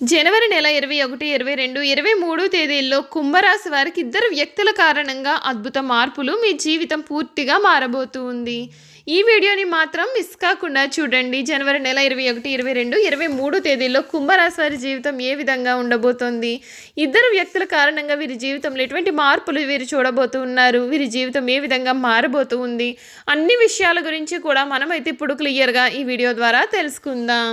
జనవరి నెల ఇరవై ఒకటి ఇరవై రెండు ఇరవై మూడు తేదీల్లో కుంభరాశి వారికి ఇద్దరు వ్యక్తుల కారణంగా అద్భుత మార్పులు మీ జీవితం పూర్తిగా మారబోతూ ఉంది ఈ వీడియోని మాత్రం మిస్ కాకుండా చూడండి. జనవరి నెల ఇరవై ఒకటి ఇరవై రెండు ఇరవై మూడు తేదీల్లో కుంభరాశి వారి జీవితం ఏ విధంగా ఉండబోతోంది? ఇద్దరు వ్యక్తుల కారణంగా వీరి జీవితంలో ఎటువంటి మార్పులు వీరు చూడబోతూ ఉన్నారు వీరి జీవితం ఏ విధంగా మారబోతూ ఉంది అన్ని విషయాల గురించి కూడా మనమైతే ఇప్పుడు క్లియర్గా ఈ వీడియో ద్వారా తెలుసుకుందాం.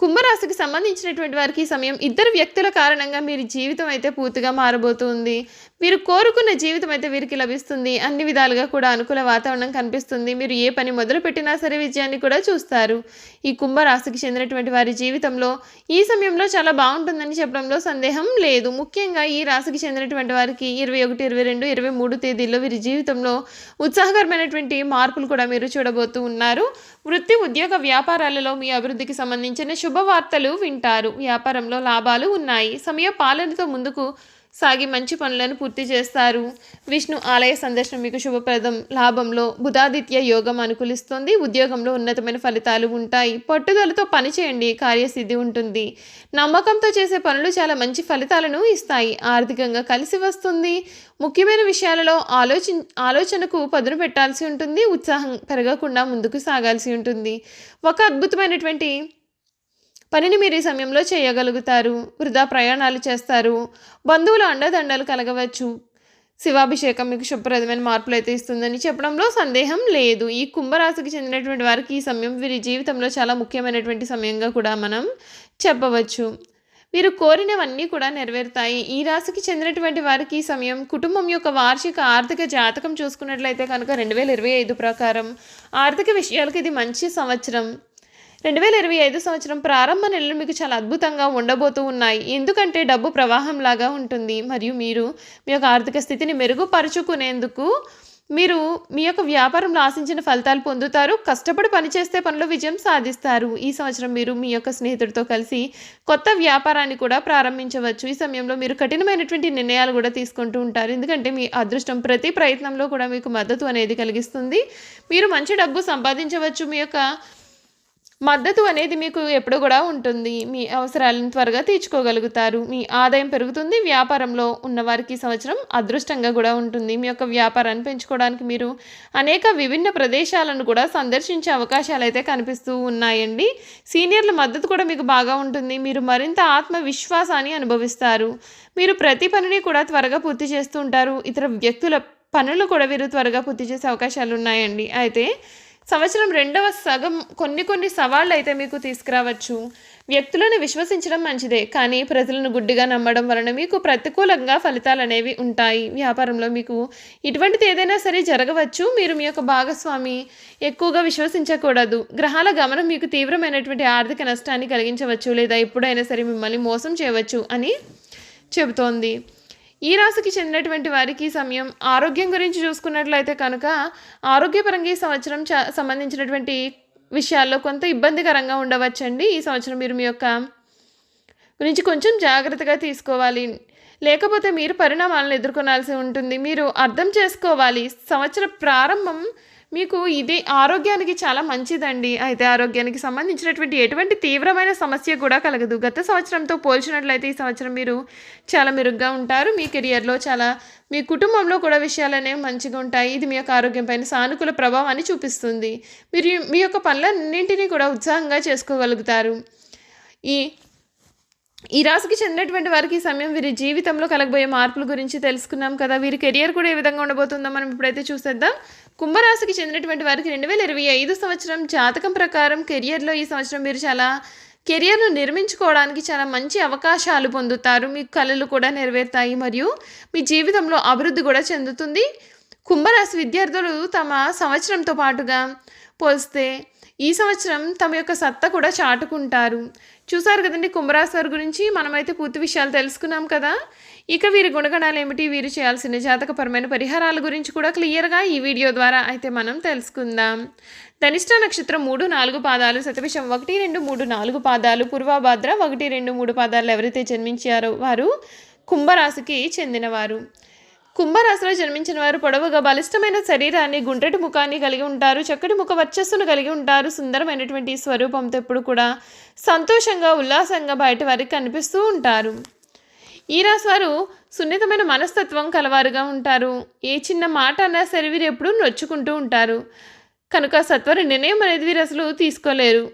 కుంభరాశికి సంబంధించినటువంటి వారికి ఈ సమయం ఇద్దరు వ్యక్తుల కారణంగా మీరు జీవితం అయితే పూర్తిగా మారబోతుంది. మీరు కోరుకున్న జీవితం అయితే వీరికి లభిస్తుంది. అన్ని విధాలుగా కూడా అనుకూల వాతావరణం కనిపిస్తుంది. మీరు ఏ పని మొదలు పెట్టినా సరే విజయాన్ని కూడా చూస్తారు. ఈ కుంభరాశికి చెందినటువంటి వారి జీవితంలో ఈ సమయంలో చాలా బాగుంటుందని చెప్పడంలో సందేహం లేదు. ముఖ్యంగా ఈ రాశికి చెందినటువంటి వారికి ఇరవై ఒకటి ఇరవై రెండు ఇరవై మూడు తేదీల్లో వీరి జీవితంలో ఉత్సాహకరమైనటువంటి మార్పులు కూడా మీరు చూడబోతూ ఉన్నారు. వృత్తి ఉద్యోగ వ్యాపారాలలో మీ అభివృద్ధికి సంబంధించిన శుభవార్తలు వింటారు. వ్యాపారంలో లాభాలు ఉన్నాయి. సమయ పాలనతో ముందుకు సాగి మంచి పనులను పూర్తి చేస్తారు. విష్ణు ఆలయ సందర్శనం మీకు శుభప్రదం. లాభంలో బుధాదిత్య యోగం అనుకూలిస్తుంది. ఉద్యోగంలో ఉన్నతమైన ఫలితాలు ఉంటాయి. పట్టుదలతో పనిచేయండి కార్యసిద్ధి ఉంటుంది. నమ్మకంతో చేసే పనులు చాలా మంచి ఫలితాలను ఇస్తాయి. ఆర్థికంగా కలిసి వస్తుంది. ముఖ్యమైన విషయాలలో ఆలోచి ఆలోచనకు పదును పెట్టాల్సి ఉంటుంది. ఉత్సాహం పెరగకుండా ముందుకు సాగాల్సి ఉంటుంది. ఒక అద్భుతమైనటువంటి పనిని మీరు ఈ సమయంలో చేయగలుగుతారు. వృధా ప్రయాణాలు చేస్తారు. బంధువులు అండదండలు కలగవచ్చు. శివాభిషేకం మీకు శుభప్రదమైన మార్పులు అయితే ఇస్తుందని చెప్పడంలో సందేహం లేదు. ఈ కుంభరాశికి చెందినటువంటి వారికి ఈ సమయం వీరి జీవితంలో చాలా ముఖ్యమైనటువంటి సమయంగా కూడా మనం చెప్పవచ్చు. వీరు కోరినవన్నీ కూడా నెరవేరుతాయి. ఈ రాశికి చెందినటువంటి వారికి ఈ సమయం కుటుంబం యొక్క వార్షిక ఆర్థిక జాతకం చూసుకున్నట్లయితే కనుక రెండు వేల ఇరవై ఐదు ప్రకారం ఆర్థిక విషయాలకు ఇది మంచి సంవత్సరం. రెండు వేల ఇరవై ఐదు సంవత్సరం ప్రారంభ నెలలు మీకు చాలా అద్భుతంగా ఉండబోతూ ఉన్నాయి. ఎందుకంటే డబ్బు ప్రవాహం లాగా ఉంటుంది. మరియు మీరు మీ యొక్క ఆర్థిక స్థితిని మెరుగుపరుచుకునేందుకు మీరు మీ యొక్క వ్యాపారంలో ఆశించిన ఫలితాలు పొందుతారు. కష్టపడి పనిచేస్తే పనులు విజయం సాధిస్తారు. ఈ సంవత్సరం మీరు మీ యొక్క స్నేహితుడితో కలిసి కొత్త వ్యాపారాన్ని కూడా ప్రారంభించవచ్చు. ఈ సమయంలో మీరు కఠినమైనటువంటి నిర్ణయాలు కూడా తీసుకుంటూ ఉంటారు. ఎందుకంటే మీ అదృష్టం ప్రతి ప్రయత్నంలో కూడా మీకు మద్దతు అనేది కలిగిస్తుంది. మీరు మంచి డబ్బు సంపాదించవచ్చు. మీ యొక్క మద్దతు అనేది మీకు ఎప్పుడు కూడా ఉంటుంది. మీ అవసరాలను త్వరగా తీర్చుకోగలుగుతారు. మీ ఆదాయం పెరుగుతుంది. వ్యాపారంలో ఉన్నవారికి సంవత్సరం అదృష్టంగా కూడా ఉంటుంది. మీ యొక్క వ్యాపారాన్ని పెంచుకోవడానికి మీరు అనేక విభిన్న ప్రదేశాలను కూడా సందర్శించే అవకాశాలు అయితే కనిపిస్తూ ఉన్నాయండి. సీనియర్ల మద్దతు కూడా మీకు బాగా ఉంటుంది. మీరు మరింత ఆత్మవిశ్వాసాన్ని అనుభవిస్తారు. మీరు ప్రతి పనిని కూడా త్వరగా పూర్తి చేస్తూ ఉంటారు. ఇతర వ్యక్తుల పనులు కూడా వీరు త్వరగా పూర్తి చేసే అవకాశాలు ఉన్నాయండి. అయితే సంవత్సరం రెండవ సగం కొన్ని కొన్ని సవాళ్ళు అయితే మీకు తీసుకురావచ్చు. వ్యక్తులను విశ్వసించడం మంచిదే కానీ ప్రజలను గుడ్డిగా నమ్మడం వలన మీకు ప్రతికూలంగా ఫలితాలు అనేవి ఉంటాయి. వ్యాపారంలో మీకు ఇటువంటిది ఏదైనా సరే జరగవచ్చు. మీరు మీ యొక్క భాగస్వామి ఎక్కువగా విశ్వసించకూడదు. గ్రహాల గమనం మీకు తీవ్రమైనటువంటి ఆర్థిక నష్టాన్ని కలిగించవచ్చు లేదా ఎప్పుడైనా సరే మిమ్మల్ని మోసం చేయవచ్చు అని చెబుతోంది. ఈ రాశికి చెందినటువంటి వారికి ఈ సమయం ఆరోగ్యం గురించి చూసుకున్నట్లయితే కనుక ఆరోగ్యపరంగా ఈ సంవత్సరం సంబంధించినటువంటి విషయాల్లో కొంత ఇబ్బందికరంగా ఉండవచ్చండి. ఈ సంవత్సరం మీరు మీ యొక్క గురించి కొంచెం జాగ్రత్తగా తీసుకోవాలి. లేకపోతే మీరు పరిణామాలను ఎదుర్కొనాల్సి ఉంటుంది. మీరు అర్థం చేసుకోవాలి. సంవత్సర ప్రారంభం మీకు ఇది ఆరోగ్యానికి చాలా మంచిదండి. అయితే ఆరోగ్యానికి సంబంధించినటువంటి ఎటువంటి తీవ్రమైన సమస్య కూడా కలగదు. గత సంవత్సరంతో పోల్చినట్లయితే ఈ సంవత్సరం మీరు చాలా మెరుగ్గా ఉంటారు. మీ కెరియర్లో చాలా మీ కుటుంబంలో కూడా విషయాలు అనేవి మంచిగా ఉంటాయి. ఇది మీ యొక్క ఆరోగ్యం పైన సానుకూల ప్రభావాన్ని చూపిస్తుంది. మీరు మీ యొక్క పనులన్నింటినీ కూడా ఉత్సాహంగా చేసుకోగలుగుతారు. ఈ ఈ రాశికి చెందినటువంటి వారికి ఈ సమయం వీరి జీవితంలో కలగబోయే మార్పుల గురించి తెలుసుకున్నాం కదా. వీరి కెరియర్ కూడా ఏ విధంగా ఉండబోతుందో మనం ఇప్పుడైతే చూసేద్దాం. కుంభరాశికి చెందినటువంటి వారికి రెండు వేల ఇరవై ఐదు సంవత్సరం జాతకం ప్రకారం కెరియర్లో ఈ సంవత్సరం మీరు చాలా కెరియర్ను నిర్మించుకోవడానికి చాలా మంచి అవకాశాలు పొందుతారు. మీ కళలు కూడా నెరవేరుతాయి మరియు మీ జీవితంలో అభివృద్ధి కూడా చెందుతుంది. కుంభరాశి విద్యార్థులు తమ సంవత్సరంతో పాటుగా పోలిస్తే ఈ సంవత్సరం తమ యొక్క సత్తా కూడా చాటుకుంటారు. చూసారు కదండి కుంభరాశి వారి గురించి? మనమైతే పూర్తి విషయాలు తెలుసుకున్నాం కదా. ఇక వీరి గుణగణాలు ఏమిటి? వీరు చేయాల్సిన జాతకపరమైన పరిహారాల గురించి కూడా క్లియర్గా ఈ వీడియో ద్వారా అయితే మనం తెలుసుకుందాం. ధనిష్ట నక్షత్రం మూడు నాలుగు పాదాలు శతభిషం ఒకటి రెండు మూడు నాలుగు పాదాలు పూర్వభాద్ర ఒకటి రెండు మూడు పాదాలు ఎవరైతే జన్మించారో వారు కుంభరాశికి చెందినవారు. కుంభరాశిలో జన్మించిన వారు పొడవుగా బలిష్టమైన శరీరాన్ని గుండ్రటి ముఖాన్ని కలిగి ఉంటారు చక్కటి ముఖ వర్చస్సును కలిగి ఉంటారు సుందరమైనటువంటి స్వరూపంతో ఎప్పుడు కూడా సంతోషంగా ఉల్లాసంగా బయట వారికి కనిపిస్తూ ఉంటారు. ఈ రాశి వారు సున్నితమైన మనస్తత్వం కలవారుగా ఉంటారు. ఏ చిన్న మాట అన్నా సరే వీరు ఎప్పుడూ నొచ్చుకుంటూ ఉంటారు. కనుక సత్వర నిర్ణయం అనేది వీరు అసలు తీసుకోలేరు.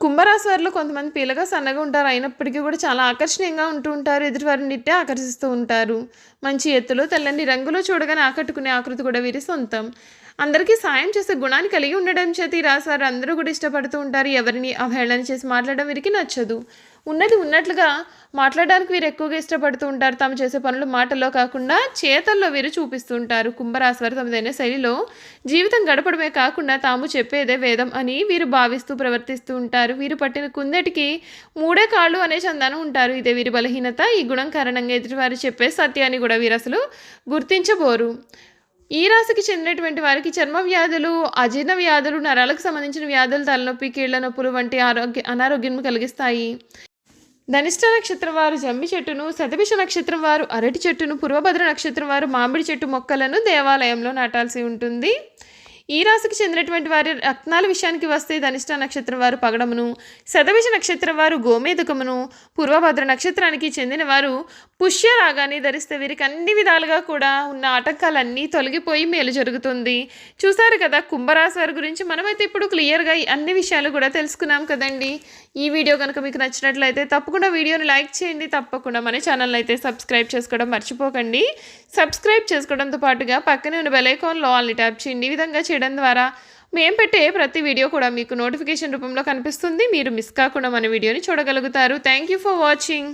కుంభరాశి వారిలో కొంతమంది పీలగా సన్నగా ఉంటారు. అయినప్పటికీ కూడా చాలా ఆకర్షణీయంగా ఉంటూ ఉంటారు. ఎదుటివారిని నిట్టే ఆకర్షిస్తూ ఉంటారు. మంచి ఎత్తులో తెల్లని రంగులో చూడగానే ఆకట్టుకునే ఆకృతి కూడా వీరి సొంతం. అందరికీ సాయం చేసే గుణాన్ని కలిగి ఉండడం చేత ఈ రాశి వారు అందరూ కూడా ఇష్టపడుతూ ఉంటారు. ఎవరిని అవహేళన చేసి మాట్లాడడం వీరికి నచ్చదు. ఉన్నది ఉన్నట్లుగా మాట్లాడడానికి వీరు ఎక్కువగా ఇష్టపడుతూ ఉంటారు. తాము చేసే పనులు మాటల్లో కాకుండా చేతల్లో వీరు చూపిస్తూ ఉంటారు. కుంభరాశి వారి తమదైన శైలిలో జీవితం గడపడమే కాకుండా తాము చెప్పేదే వేదం అని వీరు భావిస్తూ ప్రవర్తిస్తూ ఉంటారు. వీరు పట్టిన కుందటికి మూడే కాళ్ళు అనే చందానం ఉంటారు. ఇదే వీరి బలహీనత. ఈ గుణం కారణంగా ఎదుటివారు చెప్పే సత్యాన్ని కూడా వీరు అసలు గుర్తించబోరు. ఈ రాశికి చెందినటువంటి వారికి చర్మ వ్యాధులు అజీర్ణ వ్యాధులు నరాలకు సంబంధించిన వ్యాధులు తలనొప్పి కీళ్ళ నొప్పులు వంటి ఆరోగ్య అనారోగ్యం కలిగిస్తాయి. ధనిష్ట నక్షత్రం వారు జమ్మి చెట్టును శతభిష నక్షత్రం వారు అరటి చెట్టును పూర్వభద్ర నక్షత్రం వారు మామిడి చెట్టు మొక్కలను దేవాలయంలో నాటాల్సి ఉంటుంది. ఈ రాశికి చెందినటువంటి వారి రత్నాల విషయానికి వస్తే ధనిష్ట నక్షత్రం వారు పగడమును శతభిష నక్షత్రం వారు గోమేదుకమును పూర్వభద్ర నక్షత్రానికి చెందిన వారు పుష్య రాగాన్ని ధరిస్తే వీరికి అన్ని విధాలుగా కూడా ఉన్న ఆటంకాలన్నీ తొలగిపోయి మేలు జరుగుతుంది. చూసారు కదా కుంభరాశి వారి గురించి మనమైతే ఇప్పుడు క్లియర్గా అన్ని విషయాలు కూడా తెలుసుకున్నాం కదండి. ఈ వీడియో కనుక మీకు నచ్చినట్లయితే తప్పకుండా వీడియోని లైక్ చేయండి. తప్పకుండా మన ఛానల్ అయితే సబ్స్క్రైబ్ చేసుకోవడం మర్చిపోకండి. సబ్స్క్రైబ్ చేసుకోవడంతో పాటుగా పక్కనే ఉన్న బెలైకాన్లో ఆల్ని ట్యాప్ చేయండి. ఈ విధంగా చేయడం ద్వారా మేము పెట్టే ప్రతి వీడియో కూడా మీకు నోటిఫికేషన్ రూపంలో కనిపిస్తుంది. మీరు మిస్ కాకుండా మన వీడియోని చూడగలుగుతారు. Thank you for watching